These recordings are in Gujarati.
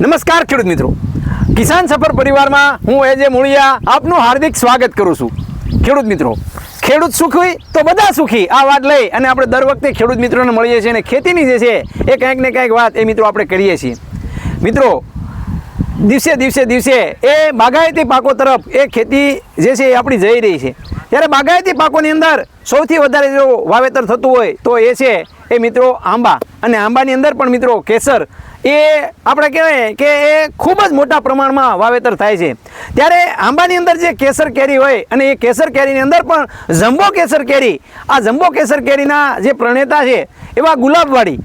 નમસ્કાર ખેડૂત મિત્રો. કિસાન સફર પરિવારમાં હું એજે મૂળિયા આપનું હાર્દિક સ્વાગત કરું છું. ખેડૂત મિત્રો, ખેડૂત સુખી તો બધા સુખી. આ વાત લઈ અને આપણે દર વખતે ખેડૂત મિત્રોને મળીએ છીએ અને ખેતીની જે છે એ કંઈક ને કંઈક વાત એ મિત્રો આપણે કરીએ છીએ. મિત્રો, દિવસે દિવસે દિવસે એ બાગાયતી પાકો તરફ એ ખેતી જે છે એ આપણી જઈ રહી છે. ત્યારે બાગાયતી પાકોની અંદર સૌથી વધારે જો વાવેતર થતું હોય તો એ છે એ મિત્રો આંબા. અને આંબાની અંદર પણ મિત્રો કેસર. એ આપણે કહેવાય કે એ ખૂબ જ મોટા પ્રમાણમાં વાવેતર થાય છે. ત્યારે આંબાની અંદર જે કેસર કેરી હોય અને એ કેસર કેરીની અંદર પણ જમ્બો કેસર કેરી. આ જમ્બો કેસર કેરીના જે પ્રણેતા છે, એવા ગુલાબવાડી.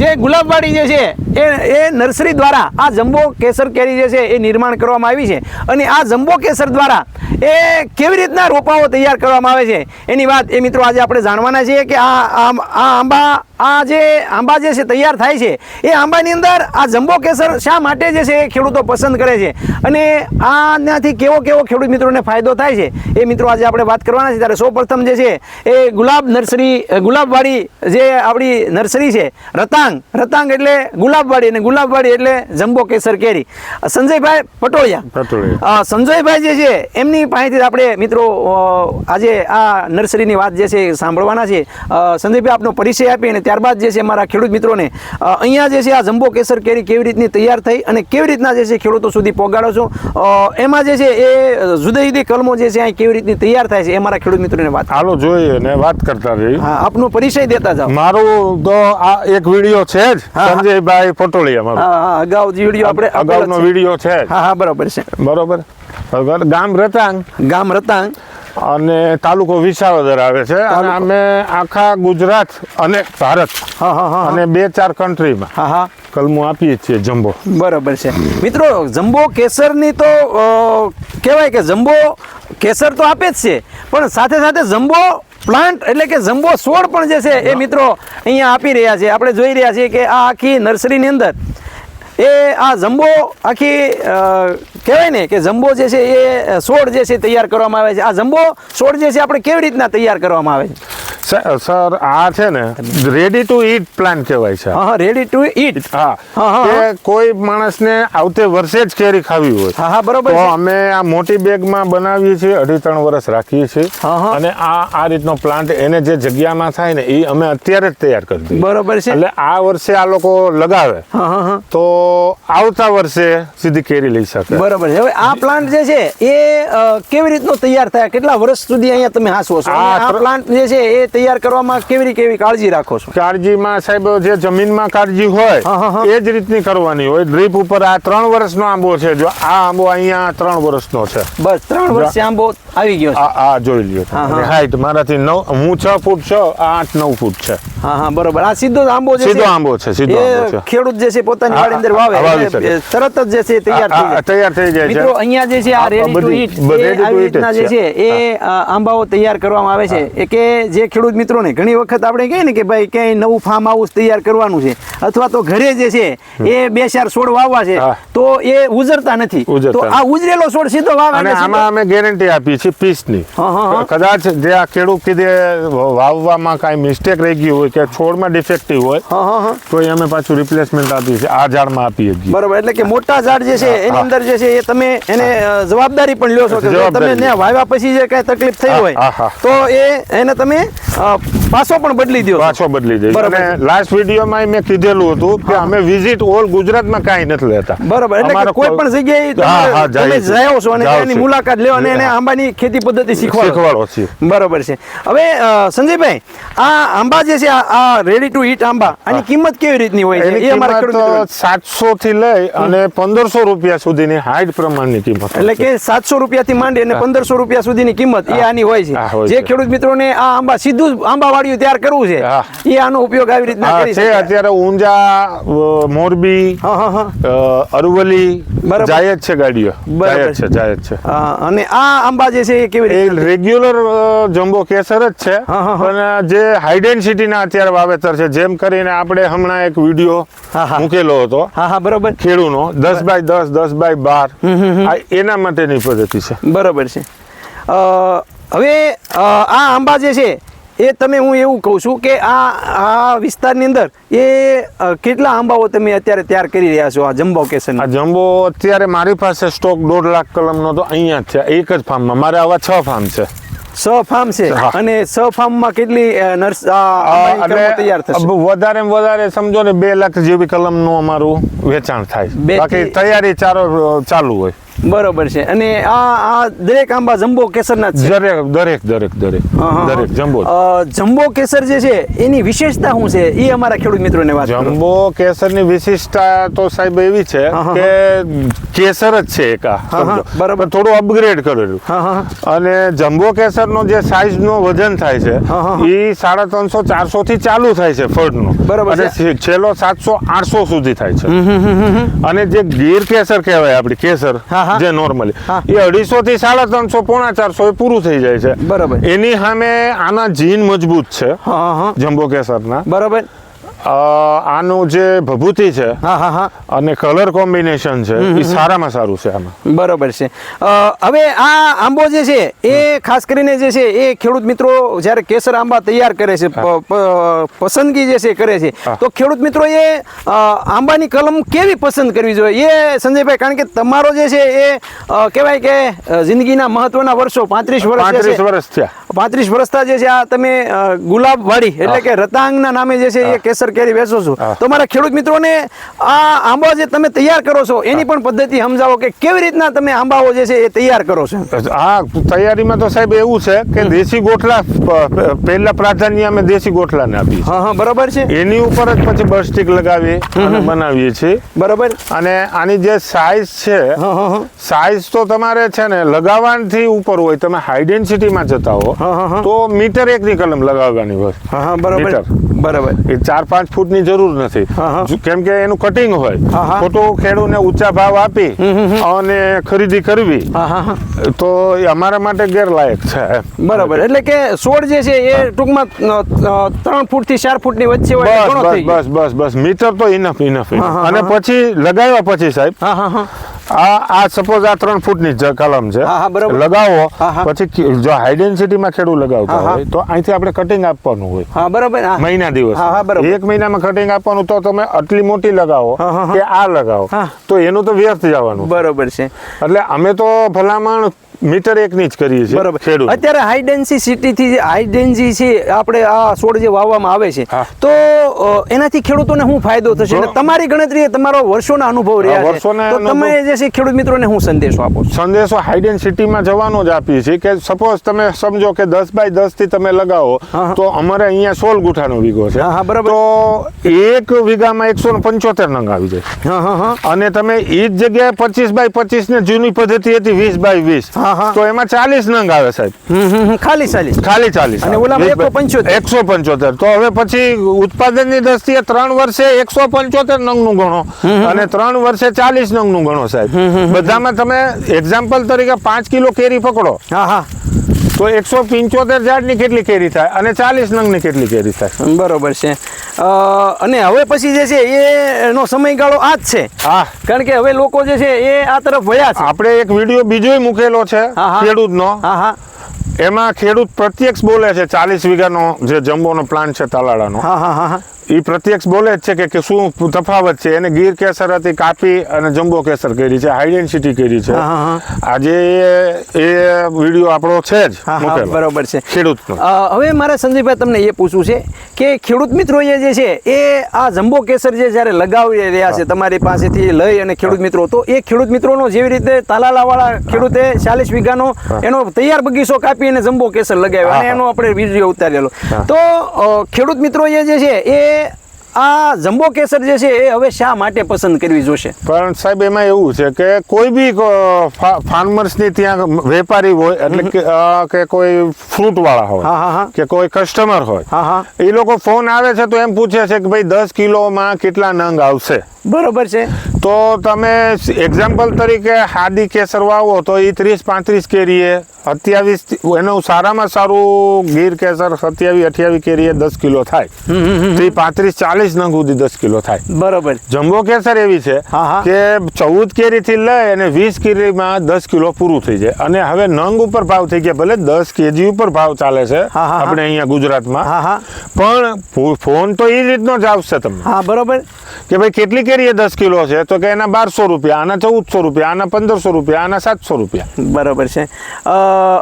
જે ગુલાબવાડી જે છે, એ એ નર્સરી દ્વારા આ જમ્બો કેસર કેરી જે છે, એ નિર્માણ કરવામાં આવી છે. અને આ જમ્બો કેસર દ્વારા એ કેવી રીતના રોપાઓ તૈયાર કરવામાં આવે છે? એની વાત એ મિત્રો આજે આપણે જાણવાના છીએ કે આ આ આંબા આ જે આંબા જે છે તૈયાર થાય છે એ આંબાની અંદર આ જંબો કેસર શા માટે જે છે એ ખેડૂતો પસંદ કરે છે? અને આનાથી કેવો કેવો ખેડૂત મિત્રોને ફાયદો થાય છે? એ મિત્રો આજે આપણે વાત કરવાના છે ત્યારે સૌપ્રથમ જે છે એ ગુલાબ નર્સરી ગુલાબવાડી જે આપણી નર્સરી છે રતાંગ. રતાંગ એટલે ગુલાબવાડી અને ગુલાબવાડી એટલે જંબો કેસર કેરી. સંજયભાઈ પટોળિયા. સંજયભાઈ જે છે એમની પાસેથી આપણે મિત્રો આજે આ નર્સરીની વાત જે છે સાંભળવાના છે સંદીપભાઈ આપનો પરિચય આપી અને ત્યારબાદ જે છે મારા ખેડૂત મિત્રોને અહીંયા જે છે આ જમ્બો કેસર કેરી કેવી રીતની તૈયાર થઈ અને કેવી રીતના જે છે ખેડૂતો સુધી પહોંચાડો છો? એમાં જે છે એ જુદી જુદી કલમો જે છે અહીં કેવી રીતની તૈયાર થાય છે એ મારા ખેડૂત મિત્રોને વાત હાલો જોઈએ ને વાત કરતા રહી હા આપનો પરિચય દેતા જાઓ. મારો તો આ એક વીડિયો છે જ. સંજયભાઈ પટોળિયા મારો. હા અગાઉ જે વીડિયો આપણે અગાઉનો વીડિયો છે હા હા બરાબર છે. બરોબર. ગામ રતાંગ. ગામ રતાંગ. અને તાલુકો વિસાવદર આવે છે. અને અમે આખા ગુજરાત અને ભારત હા હા હા અને બે ચાર કન્ટ્રીમાં હા હા. કલમો આપીએ છીએ જમ્બો. બરાબર છે. મિત્રો જમ્બો કેસરની તો કહેવાય કે જમ્બો કેસર તો આપે જ છે. પણ સાથે સાથે જમ્બો પ્લાન્ટ એટલે કે જમ્બો છોડ પણ જે છે એ મિત્રો અહીંયા આપી રહ્યા છે. આપણે જોઈ રહ્યા છીએ કે આ આખી નર્સરીની અંદર એ આ જમ્બો આખી કહેવાય ને કે જમ્બો જે છે એ છોડ જે છે તૈયાર કરવામાં આવે છે. આ જમ્બો છોડ જે છે આપણે કેવી રીતના તૈયાર કરવામાં આવે છે? સર આ છે ને રેડી ટુ ઈટ પ્લાન કહેવાય છે. હા રેડી ટુ ઈટ હા. કે કોઈ માણસને આવતે વર્ષે જ કેરી ખાવી હોય. હા હા બરોબર તો અમે આ મોટી બેગમાં બનાવીએ છીએ અઢી ત્રણ વર્ષ રાખીએ છીએ. અને આ આ રીતનો પ્લાન્ટ એને જે જગ્યામાં થાય ને એ અમે અત્યારે જ તૈયાર કરી દઈએ. બરોબર છે. એટલે આ વર્ષે આ લોકો લગાવે. તો આવતા વર્ષે સીધી કેરી લઈ શકે. બરોબર છે. હવે આ પ્લાન્ટ જે છે એ કેવી રીતનો તૈયાર થયા? કેટલા વર્ષ સુધી અહીંયા તમે હાસો છો? આ પ્લાન્ટ જે છે એ તૈયાર કરવામાં કેવી રીતે કેવી કાળજી રાખો છો? કાળજીમાં સાહેબ જે જમીનમાં કાળજી હોય. એ જ રીતની કરવાની હોય. ડ્રીપ ઉપર આ ત્રણ વર્ષનો આંબો છે. જો આ આંબો અહીંયા ત્રણ વર્ષનો છે. બસ ત્રણ વર્ષ આંબો આવી ગયો આ જોઈ લ્યો. હાઈટ મારાથી નવ હું છ ફૂટ છ આઠ નવ ફૂટ છે. હા હા બરોબર. આ સીધો આંબો છે સીધો આંબો છે સીધો આંબો છે. ખેડૂત જે છે પોતાની વાડી અંદર વાવે તરત જ જે છે તૈયાર થઈ જાય. તૈયાર થઈ જાય મિત્રો અહીંયા જે છે આ રેડી ટુ ઈટ આવી રીતના જે છે. એ આંબાઓ તૈયાર કરવામાં આવે છે. કે જે ખેડૂત મિત્રોને ઘણી વખત આપણે કહીએ ને કે ભાઈ ક્યાંય નવું ફાર્મ હાઉસ તૈયાર કરવાનું છે અથવા તો ઘરે જે છે એ બે ચાર છોડ વાવવા છે તો એ ઉજરતા નથી. તો આ ઉજરેલો છોડ સીધો વાવે અને આમાં અમે ગેરંટી આપી છે પીસની હા, હા. કદાચ જે આ ખેડૂત કીધે વાવવામાં કાંઈ મિસ્ટેક રહી ગયું હોય કે છોડમાં ડિફેક્ટિવ હોય તો એ અમે પાછું રિપ્લેસમેન્ટ આપીએ છીએ. આ ઝાડમાં આપીએ છીએ. બરોબર એટલે કે મોટા ઝાડ જે છે એની અંદર જે છે એ તમે એને જવાબદારી પણ લ્યો છો કે તમે ને વાવ્યા પછી જે કઈ તકલીફ થઈ હોય. તો એ એને તમે પાછો પણ બદલી દો પાછો બદલી દઈએ બરાબર. અને લાસ્ટ વિડીયોમાં મેં કીધેલું હતું કે અમે વિઝિટ ઓલ ગુજરાતમાં કાંઈ નથી લેતા. બરોબર એટલે કોઈ પણ જગ્યાએ તમે-. જાઓ છો અને એની મુલાકાત લ્યો અને એને આંબાની ખેતી પદ્ધતિ શીખવાડો. છે બરોબર છે. હવે સંજયભાઈ આ આંબા જે છે આ- આ રેડી ટુ ઈટ આંબા. આની કિંમત કેવી રીતની હોય છે? એ અમારે ખેડૂત સાતસો થી લઈ અને પંદરસો રૂપિયા સુધીની હાઈટ પ્રમાણની કિંમત એટલે કે સાતસો રૂપિયાથી માંડી અને પંદરસો રૂપિયા સુધીની કિંમત એ આની હોય છે. જે ખેડૂત મિત્રોને આ આંબા સીધું આંબા વાળ્યું તૈયાર કરવું છે એ આનો ઉપયોગ આવી રીતના કરી છે અત્યારે ઊંઝા મોરબી અરવલી હા હા. અરવલ્લી બરાબર. જાય છે ગાડીઓ. બરાબર જાય છે. જાય છે. અને આ આંબા જે છે એ કેવી રેગ્યુલર જમ્બો કેસર જ છે. પણ જે હાઈ ના અત્યારે વાવેતર છે. જેમ કરીને આપણે હમણાં એક વીડિયો. મૂકેલો હતો. હા હા બરોબર. ખેડૂનો. દસ બાય દસ દસ બાય બાર. એના માટેની પદ્ધતિ છે. બરોબર છે. હવે આ આંબા જે છે એ તમે હું એવું કહું છું કે આ આ વિસ્તારની અંદર એ કેટલા આંબાઓ તમે અત્યારે તૈયાર કરી રહ્યા છો આ જમ્બો કેસન આ જમ્બો અત્યારે મારી પાસે સ્ટોક દોઢ લાખ કલમનો તો અહીંયા જ છે. એક જ ફાર્મમાં. મારે આવા છ ફાર્મ છે. સ ફાર્મ છે. અને સ ફાર્મમાં કેટલી નર્સ તૈયાર થશે? વધારે ને વધારે સમજો ને બે લાખ જેવી કલમનું અમારું વેચાણ થાય. બાકી તૈયારી ચારો ચાલુ હોય. બરોબર છે અને આ આ દરેક આંબા જમ્બો કેસરના જ છે દરેક દરેક દરેક દરેક દરેક. જમ્બો જમ્બો કેસર જે છે એની વિશેષતા શું છે એ અમારા ખેડૂત મિત્રોને વાત જમ્બો કેસરની વિશેષતા તો સાહેબ એવી છે કે કેસર જ છે એકા. બરાબર. થોડું અપગ્રેડ કરેલું. અને જમ્બો કેસરનો જે સાઈઝનો વજન થાય છે. એ સાડા ત્રણસો ચારસો થી ચાલુ થાય છે ફળનો બરાબર અને છેલ્લો સાતસો આઠસો સુધી થાય છે અને જે ગીર કેસર કહેવાય આપણી કેસર હા. જે નોર્મલી એ અઢીસો થી સાડા ત્રણસો પોણા ચારસો એ પૂરું થઈ જાય છે. બરાબર. એની સામે આના જીન મજબૂત છે જમ્બો કેસરના. બરોબર. આનું જે ભભૂતિ છે હા હા હા. અને કલર કોમ્બિનેશન છે એ સારામાં સારું છે આમાં. બરોબર છે. હવે આ આંબો જે છે એ ખાસ કરીને જે છે એ ખેડૂત મિત્રો જ્યારે કેસર આંબા તૈયાર કરે છે પસંદગી જે છે કરે છે તો ખેડૂત મિત્રો એ આંબાની કલમ કેવી પસંદ કરવી જોઈએ? એ સંજયભાઈ કારણ કે તમારો જે છે એ કહેવાય કે જિંદગીના મહત્વના વર્ષો પાંત્રીસ વર્ષ પાંત્રીસ વર્ષ થયા. પાંત્રીસ વર્ષતા જે છે આ તમે ગુલાબ વાડી એટલે કે રતાંગના નામે જે છે એ કેસર કેરી વેચો છો. તમારા તો મારા ખેડૂત મિત્રોને આ આંબા જે તમે તૈયાર કરો છો એની પણ પદ્ધતિ સમજાવો કે કેવી રીતના તમે આંબાઓ જે છે એ તૈયાર કરો છો? હા તૈયારીમાં તો સાહેબ એવું છે કે દેશી ગોઠલા પહેલા પ્રાધાન્ય અમે દેશી ગોઠલાને આપીએ હા હા બરોબર છે. એની ઉપર જ પછી બસ્ટિક લગાવી અને બનાવીએ છીએ. બરાબર. અને આની જે સાઇઝ છે સાઇઝ તો તમારે છે ને લગાવવાથી ઉપર હોય તમે હાઈ ડેન્સિટીમાં જતા હો. તો મીટર એકની કલમ લગાવવાની હોય. હા બરાબર. બરોબર. એ ચાર પાંચ ફૂટની જરૂર નથી. કેમ કે એનું કટિંગ હોય. ખોટું ખેડૂને ઊંચા ભાવ આપી અને ખરીદી કરવી. તો એ અમારા માટે ગેરલાયક છે બરાબર. એટલે કે છોડ જે છે એ ટૂંકમાં ત્રણ ફૂટથી ચાર ફૂટની વચ્ચે હોય બસ બસ બસ બસ મીટર તો ઇનફ ઇનફ અને પછી લગાવ્યા પછી સાહેબ આ આ સપોઝ આ ત્રણ ફૂટની જ કલમ છે. લગાવો. પછી જો હાઈ ડેન્સિટીમાં ખેડૂત લગાવતા. હોય તો અહીંથી આપણે કટિંગ આપવાનું હોય હા બરાબર મહિના દિવસ હા, હા, બરોબર. એક મહિનામાં કટિંગ આપવાનું તો તમે આટલી મોટી લગાવો. કે આ લગાવો તો એનું તો વ્યર્થ જવાનું બરોબર છે એટલે અમે તો ભલામણ મીટર એકની જ કરીએ છીએ બરાબર. અત્યારે હાઈ ડેન્સિટી થી હાઈ ડેન્સી છે આપણે આ છોડ જે વાવવામાં આવે છે તો એનાથી ખેડૂતોને શું ફાયદો થશે? અને તમારી ગણતરીએ તમારો વર્ષોના અનુભવ રહ્યા છે. તો તમે જે છે ખેડૂત મિત્રોને શું સંદેશો આપો સંદેશો હાઈ ડેન્સિટીમાં જવાનો જ આપીએ છીએ કે સપોઝ તમે સમજો કે દસ બાય દસથી તમે લગાવો હા, હા. તો અમારે અહીંયા સોળ ગુઠાનો વીઘો છે. હા, હા, બરાબર. તો એક વીઘામાં એકસો પંચોતેર નંગ આવી જાય. હા હા હા. અને તમે એ જ જગ્યાએ પચીસ બાય પચીસ ને જૂની પદ્ધતિ હતી વીસ બાય વીસ. હા, હા. તો એમાં ચાલીસ નંગ આવે સાહેબ. ખાલી ચાલીસ. ખાલી ચાલીસ અને ઓલામાં 175. એકસો પંચોતેર. તો હવે પછી ઉત્પાદનની દ્રષ્ટિએ ત્રણ વર્ષે એકસો પંચોતેર નંગનું ગણો. અને ત્રણ વર્ષે ચાલીસ નંગનું ગણો સાહેબ. બધામાં તમે એક્ઝામ્પલ તરીકે પાંચ કિલો કેરી પકડો. હા હા. તો એકસો પંચોતેર ઝાડની કેટલી કેરી થાય અને ચાલીસ નંગની કેટલી કેરી થાય? બરોબર છે. અને હવે પછી જે છે એનો સમયગાળો આ જ છે. હા. કારણ કે હવે લોકો જે છે એ આ તરફ વયા છે. આપણે એક વીડિયો બીજોય મૂકેલો છે. ખેડૂતનો. હા હા. એમાં ખેડૂત પ્રત્યક્ષ બોલે છે ચાલીસ વીઘાનો જે જમ્બોનો પ્લાન્ટ છે તાલાડાનો હા હા હા હા. એ પ્રત્યક્ષ બોલે જ છે કે- શું તફાવત છે? એને ગીર કેસર હતી કાપી અને જમ્બો કેસર કરી છે આઈડેન્ટિટી કરી છે. આજે એ વીડિયો આપણો છે જ બરોબર છે. ખેડૂત હવે મારે સંજયભાઈ તમને એ પૂછવું છે કે ખેડૂત મિત્રોએ જે છે એ આ જમ્બો કેસર જે જ્યારે લગાવી રહ્યા છે તમારી પાસેથી લઈ અને ખેડૂત મિત્રો તો એ ખેડૂત મિત્રોનો જેવી રીતે તાલાલાવાળા ખેડૂતે ચાલીસ વીઘાનો એનો તૈયાર બગીચો કાપી અને જમ્બો કેસર લગાવ્યો અને. એનો આપણે વીડિયો ઉતારેલો. તો ખેડૂત ખેડૂત એ જે છે એ આ જમ્બો કેસર જે છે એ હવે શા માટે પસંદ કરવી જોશે? પણ સાહેબ એમાં એવું છે કે કોઈ બી ફાર્મર્સની ત્યાં વેપારી હોય એટલે કે કોઈ ફ્રૂટ વાળા હા, હા, હા. હોય કે કોઈ કસ્ટમર હોય હા હા. એ લોકો ફોન આવે છે તો એમ પૂછે છે કે ભાઈ દસ કિલોમાં કેટલા નંગ આવશે? બરોબર છે. તો તમે એક્ઝામ્પલ તરીકે હાદી કેસર વાવો તો એ ત્રીસ પાંત્રીસ કેરીએ સત્યાવીસ એનું સારામાં સારું ગીર કેસર સત્યાવીસ અઠ્યાવીસ કેરીએ દસ કિલો થાય. તો એ પાંત્રીસ ચાલીસ ચાલીસ નંગ સુધી દસ કિલો થાય. બરોબર. જમ્બો કેસર એવી છે. કે ચૌદ કેરીથી લઈ અને વીસ કેરીમાં દસ કિલો પૂરું થઈ જાય. અને હવે નંગ ઉપર ભાવ થઈ ગયા ભલે દસ કેજી ઉપર ભાવ ચાલે છે. આપણે અહીંયા ગુજરાતમાં. પણ ફોન તો એ રીતનો જ આવશે તમને. હા બરોબર. કે ભાઈ કેટલી કેરી એ દસ કિલો છે? તો કે એના બારસો રૂપિયા આના ચૌદસો રૂપિયા આના પંદરસો રૂપિયા આના સાતસો રૂપિયા. બરોબર છે.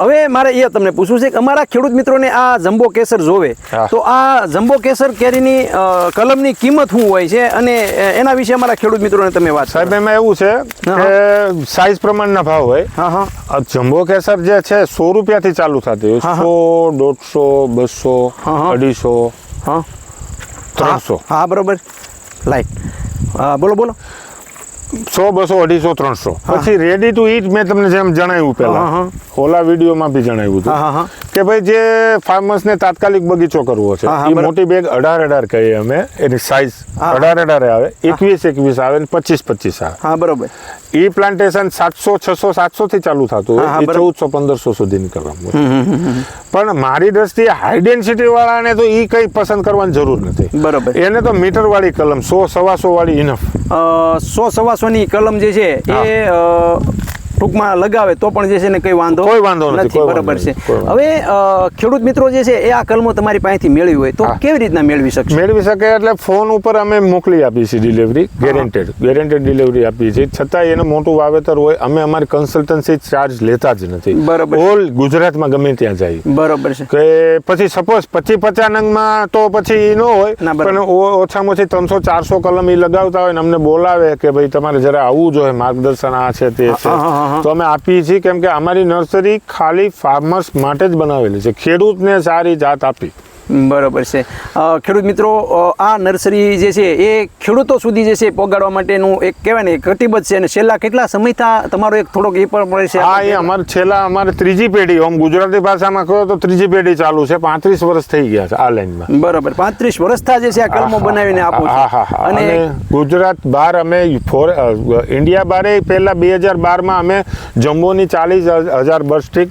હવે મારે એ તમને પૂછવું છે કે અમારા ખેડૂત મિત્રોને આ જમ્બો કેસર જોવે તો આ જમ્બો કેસર કેરીની અ, કલમની કિંમત શું હોય છે અને એના વિશે અમારા ખેડૂત મિત્રોને તમે વાત સાહેબ. એમાં એવું છે કે સાઈઝ પ્રમાણના ભાવ હોય. હા હા. જંબો જમ્બો કેસર જે છે સો રૂપિયાથી ચાલુ થતી હોય. સો દોઢસો બસો. અઢીસો હા. ત્રણસો. હા બરોબર. લાઈટ બોલો બોલો. સો બસો અઢીસો ત્રણસો. પછી રેડી ટુ ઈટ મેં તમને જેમ જણાવ્યું પેલા. ઓલા વિડીયોમાં બી જણાવ્યું હતું. હા. કે ભાઈ જે ફાર્મર્સને તાત્કાલિક બગીચો કરવો છે એ મોટી બેગ અઢાર અઢાર કહીએ અમે એની સાઈઝ હા. અઢાર અઢાર આવે એકવીસ એકવીસ આવે ને પચીસ પચીસ આવે. હા બરોબર. ઈ પ્લાન્ટેશન સાતસો છસો સાતસો થી ચાલુ થતું હોય ચૌદસો પંદરસો સુધીની કરવામાં પણ મારી દ્રષ્ટિએ હાઈ ડેન્સિટી વાળાને તો એ કઈ પસંદ કરવાની જરૂર નથી. બરોબર. એને તો મીટર વાળી કલમ સો સવાસો વાળી ઇનફ સો સવાસોની કલમ જે છે એ ટૂંકમાં લગાવે તો પણ જે છે ને કઈ વાંધો કોઈ વાંધો નથી, બરાબર છે. હવે ખેડૂત મિત્રો જે છે એ આ કલમો તમારી પાસેથી મેળવી હોય તો કેવી રીતના મેળવી શકશે? મેળવી શકે એટલે ફોન ઉપર અમે મોકલી આપીએ છીએ ડિલિવરી ગેરેન્ટેડ ગેરેન્ટેડ ડિલિવરી આપીએ છીએ. છતાં એનું મોટું વાવેતર હોય અમે અમારી કન્સલ્ટન્સી ચાર્જ લેતા જ નથી. બરાબર. ઓલ ગુજરાતમાં ગમે ત્યાં જાય. બરાબર છે. કે પછી સપોઝ પચીસ પચાસ નંગમાં તો પછી ન હોય પણ ઓછામાં ઓછી ત્રણસો ચારસો કલમ એ લગાવતા હોય ને અમને બોલાવે કે ભાઈ તમારે જરા આવવું જોઈએ માર્ગદર્શન આ છે તે છે. તો અમે આપીએ છીએ કેમ કે અમારી નર્સરી ખાલી ફાર્મર્સ માટે જ બનાવેલી છે. ખેડૂતને સારી જાત આપી. બરોબર છે. ખેડૂત મિત્રો આ નર્સરી જે છે એ ખેડૂતો સુધી જે છે પહોંચાડવા માટેનું એક કહેવાય ને કટિબદ્ધ છે. અને છેલ્લા કેટલા સમયથી તમારો એક થોડોક એ પણ પડે છે. હા એ અમારે છેલ્લા અમારે ત્રીજી પેઢી આમ ગુજરાતી ભાષામાં કહો તો ત્રીજી પેઢી ચાલુ છે. પાંત્રીસ વર્ષ થઈ ગયા છે આ લાઈનમાં. બરાબર. પાંત્રીસ વર્ષથી જે છે આ કલમો બનાવીને આપો છો. અને ગુજરાત બહાર અમે ફોર ઇન્ડિયા બારે પહેલા બે હજાર બારમાં અમે જમ્બોની ચાલીસ હજાર બસસ્ટિક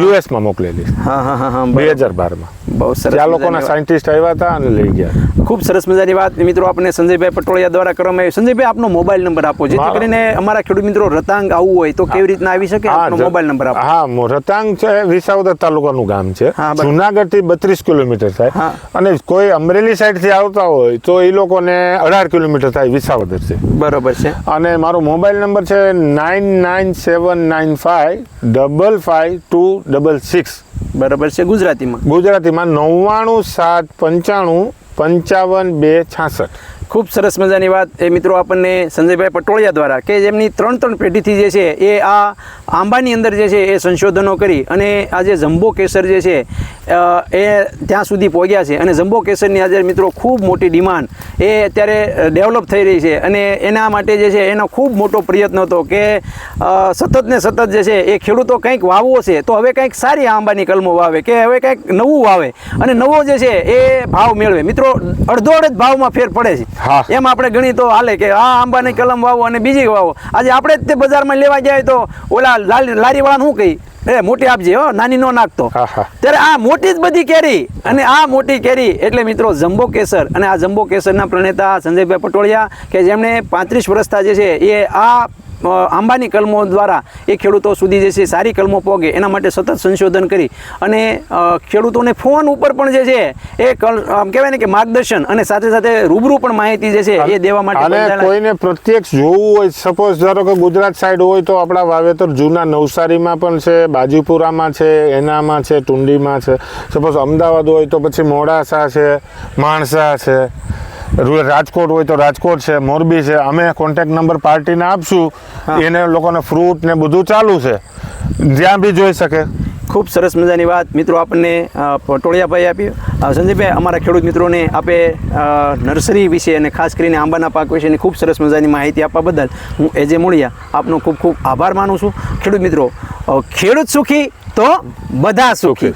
યુએસમાં મોકલેલી. હા હા હા હા બે હજાર બારમાં. બહુ સરસ આ લોકોના સાયન્ટિસ્ટ આવ્યા હતા અને લઈ ગયા. ખૂબ સરસ મજાની વાત. મિત્રો આપણે સંજયભાઈ પટોળિયા દ્વારા કરવામાં આવી. સંજયભાઈ આપનો મોબાઈલ નંબર આપો. જેથી કરીને અમારા ખેડૂત મિત્રો રતાંગ આવવું હોય તો કેવી રીતના આવી શકે? આપનો મોબાઈલ નંબર આપો. હા રતાંગ છે વિસાવદર તાલુકાનું ગામ છે. જુનાગઢથી બત્રીસ કિલોમીટર થાય. અને કોઈ અમરેલી સાઈડથી આવતા હોય તો એ લોકોને અઢાર કિલોમીટર થાય વિસાવદર છે. બરોબર છે. અને મારો મોબાઈલ નંબર છે nine nine seven nine five double five two double six. બરોબર છે ગુજરાતીમાં? ગુજરાતીમાં નવ્વાણું સાત પંચાણું પંચાવન બે છાસઠ. ખૂબ સરસ મજાની વાત. એ મિત્રો આપણને સંજયભાઈ પટોળિયા દ્વારા કે જેમની ત્રણ ત્રણ પેઢીથી જે છે, એ આ આંબાની અંદર જે છે, એ સંશોધનો કરી અને આ જે જમ્બો કેસર જે છે એ ત્યાં સુધી પહોંચ્યા છે. અને જમ્બો કેસરની આજે મિત્રો ખૂબ મોટી ડિમાન્ડ. એ અત્યારે ડેવલપ થઈ રહી છે અને એના માટે જે છે, એનો ખૂબ મોટો પ્રયત્ન હતો કે સતત ને સતત જે છે, એ ખેડૂતો કંઈક વાવવો છે, તો હવે કંઈક સારી આંબાની કલમો વાવે કે હવે કંઈક નવું વાવે. અને નવો જે છે, એ ભાવ મેળવે. મિત્રો, અડધો અડધ ભાવમાં ફેર પડે છે. એમ આપણે ગણી તો હાલે કે આ આંબાની કલમ વાવો અને બીજી વાવો. આજે આપણે જ તે બજારમાં લેવા જાય તો ઓલા લારી લારીવાળાને શું કહી? એ મોટી આપજે હો નાની નો નાખતો. ત્યારે આ મોટી જ બધી કેરી અને આ મોટી કેરી એટલે મિત્રો જમ્બો કેસર અને આ જમ્બો કેસરના પ્રણેતા સંજયભાઈ પટોળિયા કે જેમણે પાંત્રીસ વર્ષતા જે છે એ આ આંબાની કલમો દ્વારા એ ખેડૂતો સુધી જે છે સારી કલમો પોગે એના માટે સતત સંશોધન કરી અને ખેડૂતોને ફોન ઉપર પણ જે છે એ કહેવાય ને કે માર્ગદર્શન અને સાથે સાથે રૂબરૂ પણ માહિતી જે છે એ દેવા માટે કોઈને પ્રત્યક્ષ જોવું હોય સપોઝ ધારો કે ગુજરાત સાઈડ હોય તો આપણા વાવેતર જૂના નવસારીમાં પણ છે બાજીપુરામાં છે એનામાં છે ટુંડીમાં છે. સપોઝ અમદાવાદ હોય તો પછી મોડાસા છે માણસા છે. રાજકોટ હોય તો રાજકોટ છે મોરબી છે અમે કોન્ટેક્ટ નંબર પાર્ટીને આપશું. એને લોકોને ફ્રૂટ ને બધું ચાલુ છે. જ્યાં બી જોઈ શકે. ખૂબ સરસ મજાની વાત. મિત્રો આપણને પટોળિયાભાઈ આપ્યું અ, સંજયભાઈ અમારા ખેડૂત મિત્રોને આપે નર્સરી વિશે અને ખાસ કરીને આંબાના પાક વિશેની ખૂબ સરસ મજાની માહિતી આપવા બદલ હું એજે મૂળિયા આપનો ખૂબ ખૂબ આભાર માનું છું. ખેડૂત મિત્રો ખેડૂત સુખી તો બધા સુખી.